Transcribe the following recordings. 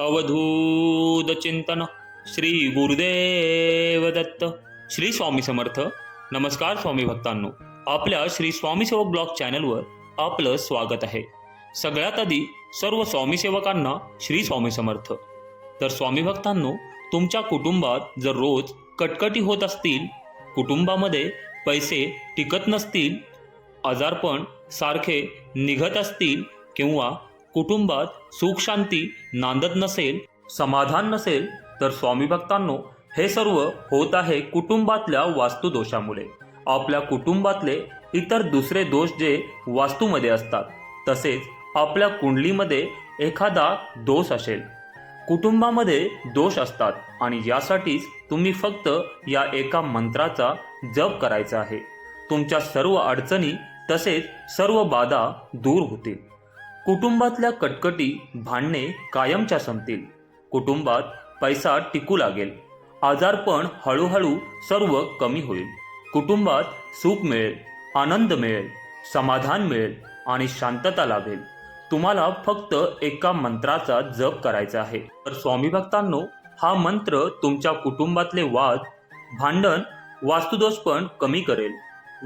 अवधूत चिंतन श्री गुरुदेव दत्त श्री स्वामी समर्थ. नमस्कार स्वामी भक्तांनो. आपल्या श्री स्वामी सेवक ब्लॉग चॅनलवर आपलं स्वागत आहे. सगळ्यात आधी सर्व स्वामी सेवकांना श्री स्वामी समर्थ. तर स्वामी भक्तांनो तुमच्या कुटुंबात जर रोज कटकटी होत असतील कुटुंबामध्ये पैसे टिकत नसतील आजारपण सारखे निघत असतील किंवा कुटुंबात सुख शांती नांदत नसेल समाधान नसेल तर स्वामी भक्तांनो हे सर्व होत आहे कुटुंबातल्या वास्तुदोषामुळे. आपल्या कुटुंबातले इतर दुसरे दोष जे वास्तूमध्ये असतात तसेच आपल्या कुंडलीमध्ये एखादा दोष असेल. कुटुंबामध्ये दोष असतात आणि यासाठीच तुम्ही फक्त या एका मंत्राचा जप करायचा आहे. तुमच्या सर्व अडचणी तसेच सर्व बाधा दूर होतील. कुटुंबातल्या कटकटी भांडणे कायमच्या संपतील. कुटुंबात पैसा टिकू लागेल. आजारपण हळूहळू सर्व कमी होईल. कुटुंबात सुख मिळेल आनंद मिळेल समाधान मिळेल आणि शांतता लाभेल. तुम्हाला फक्त एका मंत्राचा जप करायचा आहे. तर स्वामी भक्तांनो हा मंत्र तुमच्या कुटुंबातले वाद भांडण वास्तुदोष पण कमी करेल.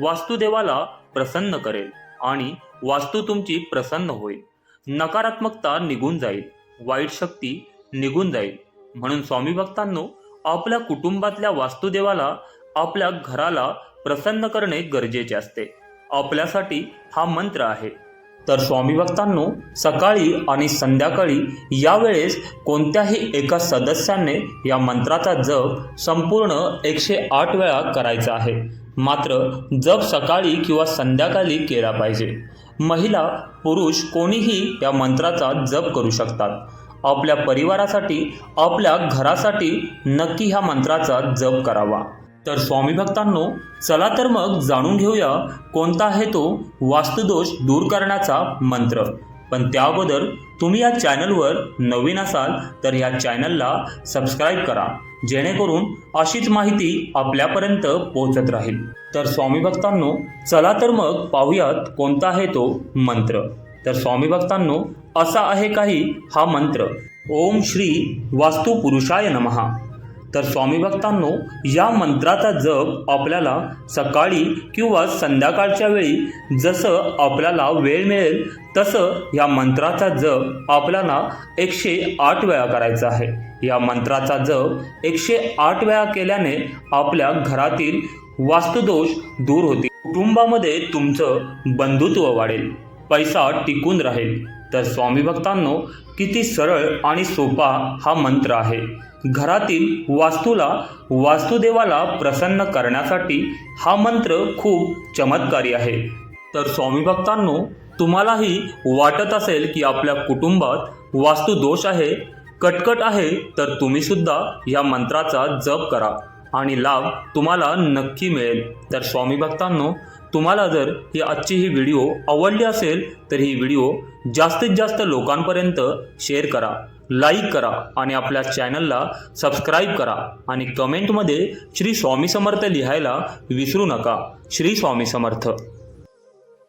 वास्तुदेवाला प्रसन्न करेल आणि वास्तू तुमची प्रसन्न होईल. नकारात्मकता निघून जाईल. वाईट शक्ती निघून जाईल. म्हणून स्वामी भक्तांनो आपल्या कुटुंबातल्या वास्तुदेवाला आपल्या घराला प्रसन्न करणे गरजेचे असते. आपल्यासाठी हा मंत्र आहे. तर स्वामी भक्तांनो सकाळी आणि संध्याकाळी यावेळेस कोणत्याही एका सदस्याने या मंत्राचा जप संपूर्ण एकशे आठ वेळा करायचा आहे. मात्र जप सकाळी किंवा संध्याकाळी केला पाहिजे. महिला पुरुष कोणीही या मंत्राचा जप करू शकतात. आपल्या परिवारासाठी आपल्या घरासाठी नक्की ह्या मंत्राचा जप करावा. तर स्वामी भक्तांनो चला तर मग जाणून घेऊया कोणता आहे तो वास्तुदोष दूर करण्याचा मंत्र. पण त्या अगोदर तुम्ही या चॅनलवर नवीन असाल तर या चॅनलला सबस्क्राईब करा. जेणेकरून अशीच माहिती आपल्यापर्यंत पोहोचत राहील. तर स्वामी भक्तांनो चला तर मग पाहूयात कोणता आहे तो मंत्र. तर स्वामी भक्तांनो असा आहे काही हा मंत्र. ओम श्री वास्तुपुरुषाय नमहा तर स्वामी भक्तांनो या मंत्राचा जप आपल्याला सकाळी किंवा संध्याकाळच्या वेळी जसं आपल्याला वेळ मिळेल तसं या मंत्राचा जप आपल्याला एकशे आठ वेळा करायचा आहे. या मंत्राचा जप एकशे आठ वेळा केल्याने आपल्या घरातील वास्तुदोष दूर होतील. कुटुंबामध्ये तुमचं बंधुत्व वाढेल पैसा टिकून राहील. तर स्वामी भक्तांनो किती सरळ आणि सोपा हा मंत्र आहे. घरातील वास्तूला वास्तुदेवाला प्रसन्न करण्यासाठी हा मंत्र खूप चमत्कारी आहे. तर स्वामी भक्तांनो तुम्हालाही वाटत असेल की आपल्या कुटुंबात वास्तू दोष आहे कटकट आहे तर तुम्ही सुद्धा या मंत्राचा जप करा आणि लाभ तुम्हाला नक्की मिळेल. तर स्वामी भक्तांनो तुम्हाला जर ही आजची ही व्हिडिओ आवडली असेल तर ही व्हिडिओ जास्तीत जास्त लोकांपर्यंत शेअर करा. लाईक करा आणि आपल्या चॅनलला सबस्क्राईब करा आणि कमेंटमध्ये श्री स्वामी समर्थ लिहायला विसरू नका. श्री स्वामी समर्थ.